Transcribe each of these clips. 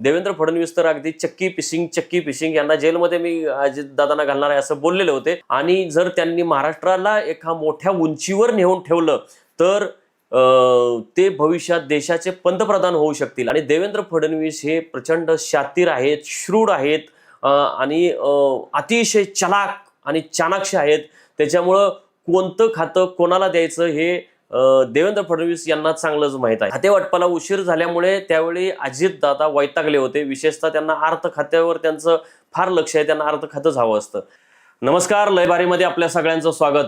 देवेंद्र फडणवीस तर अगदी चक्की पिशिंग चक्की पिशिंग यांना जेलमध्ये मी अजित दादांना घालणार आहे असं बोललेले होते. आणि जर त्यांनी महाराष्ट्राला एका मोठ्या उंचीवर नेऊन ठेवलं तर ते भविष्यात देशाचे पंतप्रधान होऊ शकतील. आणि देवेंद्र फडणवीस हे प्रचंड शातीर आहेत श्रूड आहेत आणि अतिशय चलाक आणि चाणाक्ष आहेत. त्याच्यामुळं कोणतं खातं कोणाला द्यायचं हे देवेंद्र फडणवीस यांना चांगलंच माहीत आहे. खातेवाटपाला उशीर झाल्यामुळे त्यावेळी अजित दादा वैतागले होते. विशेषतः त्यांना अर्थ खात्यावर त्यांचं फार लक्ष आहे. त्यांना अर्थ खातंच हवं असतं. नमस्कार लयबारीमध्ये आपल्या सगळ्यांचं स्वागत.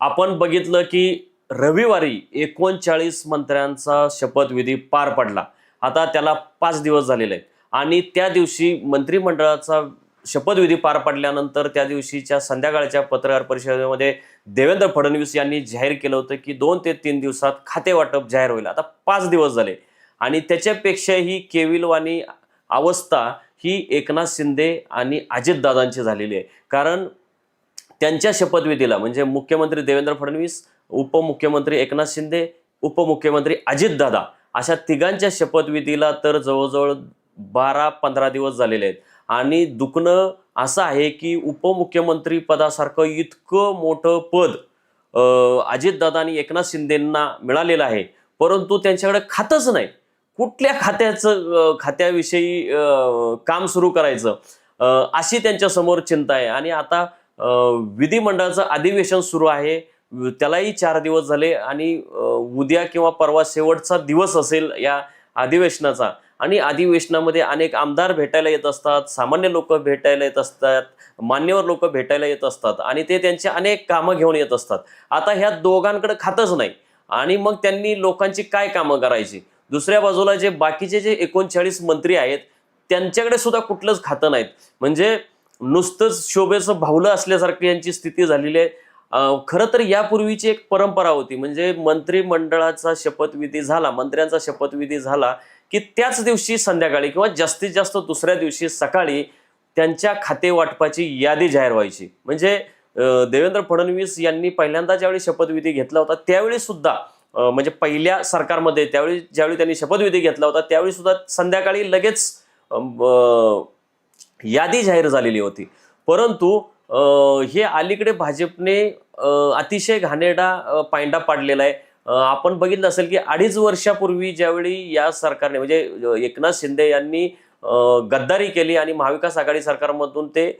आपण बघितलं की रविवारी एकोणचाळीस मंत्र्यांचा शपथविधी पार पडला. आता त्याला पाच दिवस झालेले आहेत. आणि त्या दिवशी मंत्रिमंडळाचा शपथविधी पार पडल्यानंतर त्या दिवशीच्या संध्याकाळच्या पत्रकार परिषदेमध्ये देवेंद्र फडणवीस यांनी जाहीर केलं होतं की दोन ते तीन दिवसात खाते वाटप जाहीर होईल. आता पाच दिवस झाले आणि त्याच्यापेक्षाही केविलवाणी अवस्था ही एकनाथ शिंदे आणि अजितदादांची झालेली आहे. कारण त्यांच्या शपथविधीला म्हणजे मुख्यमंत्री देवेंद्र फडणवीस उपमुख्यमंत्री एकनाथ शिंदे उपमुख्यमंत्री अजितदादा अशा तिघांच्या शपथविधीला तर जवळजवळ बारा पंधरा दिवस झालेले आहेत. आणि दुखणं असं आहे की उपमुख्यमंत्री पदासारखं इतकं मोठं पद अजितदादा आणि एकनाथ शिंदेंना मिळालेलं आहे. परंतु त्यांच्याकडे खातंच नाही. कुठल्या खात्याचं खात्याविषयी काम सुरू करायचं? अशी त्यांच्यासमोर चिंता आहे. आणि आता विधिमंडळाचं अधिवेशन सुरू आहे. त्यालाही चार दिवस झाले आणि उद्या किंवा परवा शेवटचा दिवस असेल या अधिवेशनाचा. आणि अधिवेशनामध्ये अनेक आमदार भेटायला येत असतात सामान्य लोक भेटायला येत असतात मान्यवर लोक भेटायला येत असतात आणि ते त्यांची अनेक कामं घेऊन येत असतात. आता ह्या दोघांकडे खातच नाही आणि मग त्यांनी लोकांची काय कामं करायची? दुसऱ्या बाजूला जे बाकीचे जे एकोणचाळीस मंत्री आहेत त्यांच्याकडे सुद्धा कुठलंच खातं नाहीत. म्हणजे नुसतंच शोभेचं भावलं असल्यासारखी यांची स्थिती झालेली आहे. खरं तर यापूर्वीची एक परंपरा होती. म्हणजे मंत्रिमंडळाचा शपथविधी झाला मंत्र्यांचा शपथविधी झाला की त्याच दिवशी संध्याकाळी किंवा जास्तीत जास्त दुसऱ्या दिवशी सकाळी त्यांच्या खाते वाटपाची यादी जाहीर व्हायची. म्हणजे देवेंद्र फडणवीस यांनी पहिल्यांदा ज्यावेळी शपथविधी घेतला होता त्यावेळी सुद्धा म्हणजे पहिल्या सरकारमध्ये त्यावेळी ज्यावेळी त्यांनी शपथविधी घेतला होता त्यावेळी सुद्धा संध्याकाळी लगेच यादी जाहीर झालेली होती. परंतु हे अलीकडे भाजपने अतिशय घाणेरडा पायंडा पाडलेला आहे. आपण बघितलं असेल की अडीच वर्षापूर्वी ज्यावेळी या सरकारने म्हणजे एकनाथ शिंदे यांनी गद्दारी केली आणि महाविकास आघाडी सरकारमधून ते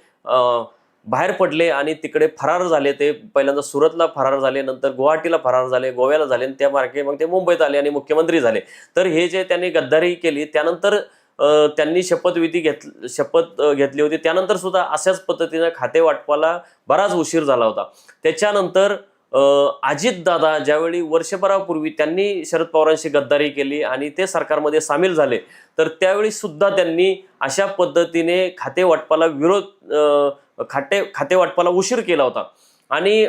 बाहेर पडले आणि तिकडे फरार झाले. ते पहिल्यांदा सुरतला फरार झाले नंतर गुवाहाटीला फरार झाले गोव्याला झाले आणि त्या मार्गे मग ते मुंबईत आले आणि मुख्यमंत्री झाले. तर हे जे त्यांनी गद्दारी केली त्यानंतर त्यांनी शपथविधी घेत शपथ घेतली होती. त्यानंतर सुद्धा अशाच पद्धतीनं खाते वाटपाला बराच उशीर झाला होता. त्याच्यानंतर अजित दादा ज्यावेळी वर्षभरापूर्वी त्यांनी शरद पवारांशी गद्दारी केली आणि ते सरकारमध्ये सामील झाले तर त्यावेळी सुद्धा त्यांनी अशा पद्धतीने खाते वाटपाला विरोध खाते खाते वाटपाला उशीर केला होता. आणि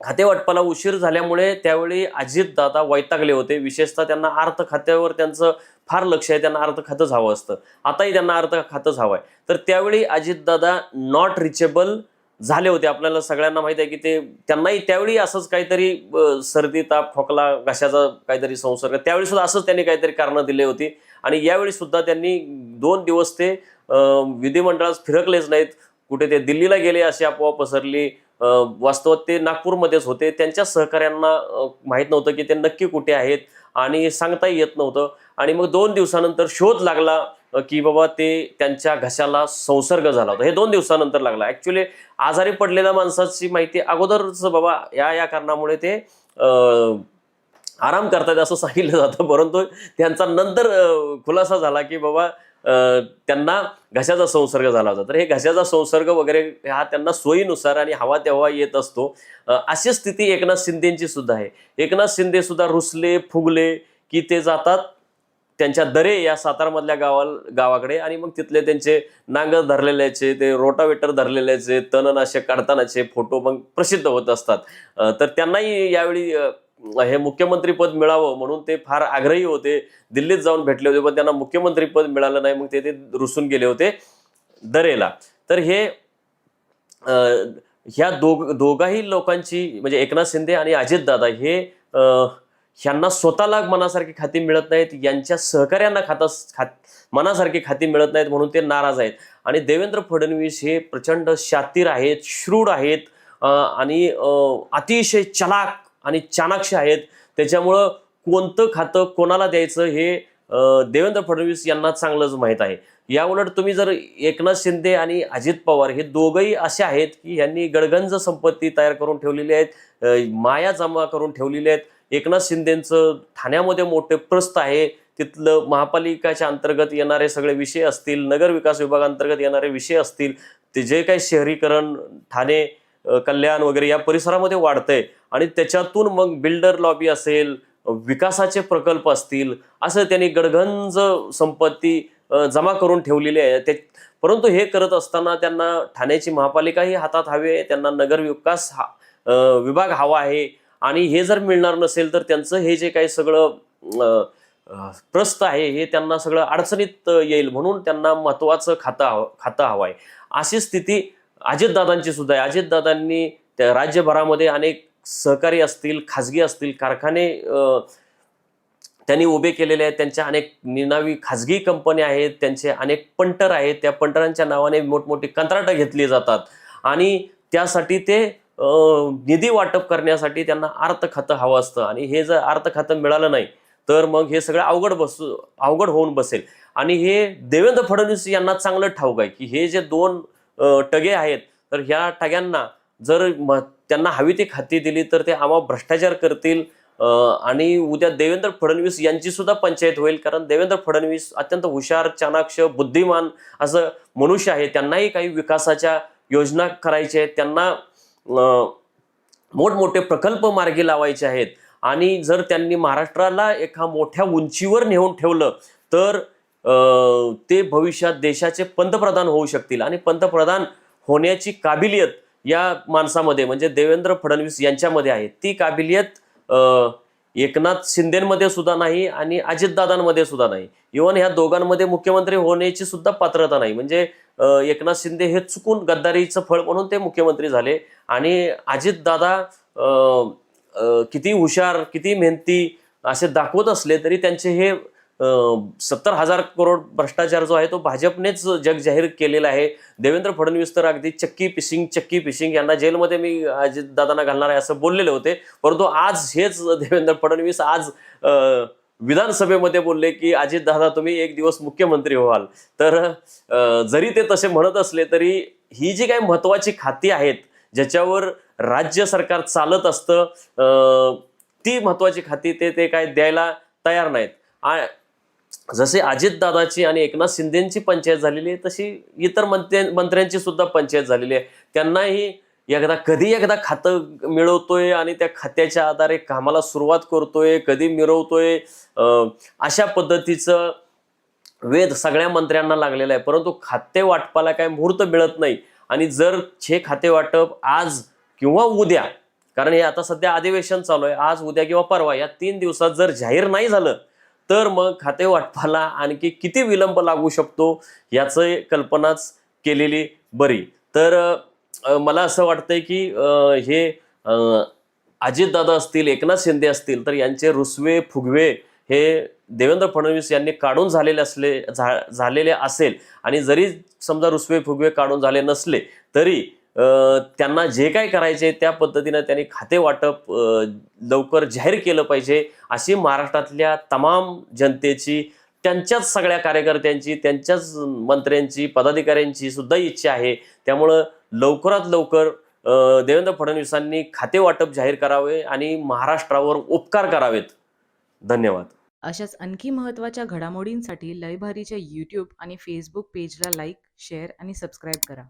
खातेवाटपाला उशीर झाल्यामुळे त्यावेळी अजित दादा वैतागले होते. विशेषतः त्यांना अर्थ खात्यावर त्यांचं फार लक्ष आहे. त्यांना अर्थ खातंच हवं असतं. आताही त्यांना अर्थ खातंच हवं आहे. तर त्यावेळी अजितदादा नॉट रिचेबल झाले होते. आपल्याला सगळ्यांना माहिती आहे की ते त्यांनाही त्यावेळी असंच काहीतरी सर्दी ताप खोकला घशाचा काहीतरी संसर्ग त्यावेळी सुद्धा असंच त्यांनी काहीतरी कारणं दिली होती. आणि यावेळी सुद्धा त्यांनी दोन दिवस ते विधिमंडळात फिरकलेच नाहीत. कुठे ते दिल्लीला गेले अशी आपोआप पसरली. वास्तवात ते नागपूरमध्येच होते. त्यांच्या सहकाऱ्यांना माहीत नव्हतं की ते नक्की कुठे आहेत आणि सांगताही येत नव्हतं. आणि मग दोन दिवसानंतर शोध लागला की बाबा ते त्यांच्या घशाला संसर्ग झाला होता. हे दोन दिवसानंतर लागला. ॲक्च्युली आजारी पडलेल्या माणसाची माहिती अगोदरच बाबा या या कारणामुळे ते आराम करतात असं सांगितलं जातं. परंतु त्यांचा नंतर खुलासा झाला की बाबा त्यांना घशाचा संसर्ग झाला होता. तर हे घशाचा संसर्ग वगैरे हा त्यांना सोयीनुसार आणि हवा तेव्हा येत असतो. अशी स्थिती एकनाथ शिंदेची सुद्धा आहे. एकनाथ शिंदे सुद्धा रुसले फुगले की ते जातात त्यांच्या दरे या सातारमधल्या गावा गावाकडे आणि मग तिथले त्यांचे नांगर धरलेल्याचे ते रोटावेटर धरलेल्याचे तणनाशक काढतानाचे फोटो मग प्रसिद्ध होत असतात. तर त्यांनाही यावेळी हे मुख्यमंत्रीपद मिळावं म्हणून ते फार आग्रही होते. दिल्लीत जाऊन भेटले होते पण त्यांना मुख्यमंत्रीपद मिळालं नाही मग ते ते रुसून गेले होते दरेला. तर हे ह्या दोघ दोघाही लोकांची म्हणजे एकनाथ शिंदे आणि अजितदादा हे ह्यांना स्वतःला मनासारखी खाती मिळत नाहीत यांच्या सहकार्यांना खाता खात मनासारखी खाती मिळत नाहीत म्हणून ते नाराज आहेत. आणि देवेंद्र फडणवीस हे प्रचंड शातीर आहेत श्रूड आहेत आणि अतिशय चलाक आणि चाणाक्ष आहेत. त्याच्यामुळं कोणतं खातं कोणाला द्यायचं हे देवेंद्र फडणवीस यांना चांगलंच माहीत आहे. याउलट तुम्ही जर एकनाथ शिंदे आणि अजित पवार हे दोघंही असे आहेत की यांनी गडगंज संपत्ती तयार करून ठेवलेली आहेत माया जमा करून ठेवलेली आहेत. एकनाथ शिंदेचं ठाण्यामध्ये मोठे प्रस्त आहे. तिथलं महापालिकाच्या अंतर्गत येणारे सगळे विषय असतील नगर विकास विभागांतर्गत येणारे विषय असतील ते जे काही शहरीकरण ठाणे कल्याण वगैरे या परिसरामध्ये वाढतंय. आणि त्याच्यातून मग बिल्डर लॉबी असेल विकासाचे प्रकल्प असतील असं त्यांनी गडगंज संपत्ती जमा करून ठेवलेली आहे. ते परंतु हे करत असताना त्यांना ठाण्याची महापालिकाही हातात हवी आहे त्यांना नगर विकास हा विभाग हवा आहे. आणि हे जर मिळणार नसेल तर त्यांचं हे जे काही सगळं प्रस्त आहे हे त्यांना सगळं अडचणीत येईल म्हणून त्यांना महत्वाचं खातं हवं खातं हवं आहे. अशी स्थिती अजितदादांची सुद्धा आहे. अजितदादांनी त्या राज्यभरामध्ये अनेक सहकारी असतील खाजगी असतील कारखाने त्यांनी उभे केलेले आहेत. त्यांच्या अनेक निनावी खाजगी कंपन्या आहेत. त्यांचे अनेक पंटर आहेत. त्या पंटरांच्या नावाने मोठमोठी कंत्राटं घेतली जातात. आणि त्यासाठी ते निधी वाटप करण्यासाठी त्यांना अर्थ खातं हवं असतं. आणि हे जर अर्थ खातं मिळालं नाही तर मग हे सगळं अवघड बसू अवघड होऊन बसेल. आणि हे देवेंद्र फडणवीस यांना चांगलं ठाऊक आहे की हे जे दोन टगे आहेत तर ह्या टग्यांना जर म- त्यांना हवी ती खाती दिली तर ते आम्हा भ्रष्टाचार करतील. आणि उद्या देवेंद्र फडणवीस यांची सुद्धा पंचायत होईल कारण देवेंद्र फडणवीस अत्यंत हुशार चाणाक्ष बुद्धिमान असं मनुष्य आहे. त्यांनाही काही विकासाच्या योजना करायच्या आहेत. त्यांना मोठमोठे प्रकल्प मार्गी लावायचे आहेत. आणि जर त्यांनी महाराष्ट्राला एका मोठ्या उंचीवर नेऊन ठेवलं तर ते भविष्यात देशाचे पंतप्रधान होऊ शकतील आणि पंतप्रधान होण्याची काबिलियत या माणसामध्ये म्हणजे देवेंद्र फडणवीस यांच्यामध्ये आहे. ती काबिलियत एकनाथ शिंदेमध्ये सुद्धा नाही आणि अजितदादांमध्ये सुद्धा नाही. इव्हन ह्या दोघांमध्ये मुख्यमंत्री होण्याची सुद्धा पात्रता नाही. म्हणजे एकनाथ शिंदे हे चुकून गद्दारीचं फळ म्हणून ते मुख्यमंत्री झाले आणि अजितदादा किती हुशार किती मेहनती असे दाखवत असले तरी त्यांचे हे सत्तर हजार करोड भ्रष्टाचार जो आहे तो भाजपनेच जग जाहीर केलेला आहे. देवेंद्र फडणवीस तर अगदी चक्की पिशिंग चक्की पिशिंग यांना जेलमध्ये मी अजितदादांना घालणार आहे असं बोललेले होते. परंतु आज हेच देवेंद्र फडणवीस आज विधानसभेमध्ये बोलले की अजितदादा तुम्ही एक दिवस मुख्यमंत्री व्हाल. तर जरी ते तसे म्हणत असले तरी ही जी काही महत्वाची खाती आहेत ज्याच्यावर राज्य सरकार चालत असतं ती महत्वाची खाती ते ते काय द्यायला तयार नाहीत. आ- जसे अजितदादाची आणि एकनाथ शिंदेची पंचायत झालेली आहे तशी इतर मंत्र्या मंत्र्यांची सुद्धा पंचायत झालेली आहे. त्यांनाही एकदा कधी एकदा खातं मिळवतोय आणि त्या खात्याच्या आधारे कामाला सुरुवात करतोय कधी मिळवतोय अशा पद्धतीचं वेध सगळ्या मंत्र्यांना लागलेला आहे. परंतु खाते वाटपाला काय मुहूर्त मिळत नाही. आणि जर हे खाते वाटप आज किंवा उद्या कारण हे आता सध्या अधिवेशन चालू आहे आज उद्या किंवा परवा या तीन दिवसात जर जाहीर नाही झालं तर मग खाते वाटपाला आणखी किती विलंब लागू शकतो याचं कल्पनाच केलेली बरी. तर मला असं वाटतंय की हे अजितदादा असतील एकनाथ शिंदे असतील तर यांचे रुसवे फुगवे हे देवेंद्र फडणवीस यांनी काढून झालेले असले झा- झालेले असेल आणि जरी समजा रुसवे फुगवे काढून झाले नसले तरी त्यांना जे काय करायचे त्या पद्धतीनं त्यांनी खाते वाटप लवकर जाहीर केलं पाहिजे अशी महाराष्ट्रातल्या तमाम जनतेची त्यांच्याच सगळ्या कार्यकर्त्यांची त्यांच्याच मंत्र्यांची पदाधिकाऱ्यांची सुद्धा इच्छा आहे. त्यामुळं लवकरात लवकर देवेंद्र फडणवीसांनी खाते वाटप जाहीर करावे आणि महाराष्ट्रावर उपकार करावेत. धन्यवाद. अशाच आणखी महत्त्वाच्या घडामोडींसाठी लयभारीच्या यूट्यूब आणि फेसबुक पेजला लाईक शेअर आणि सबस्क्राईब करा.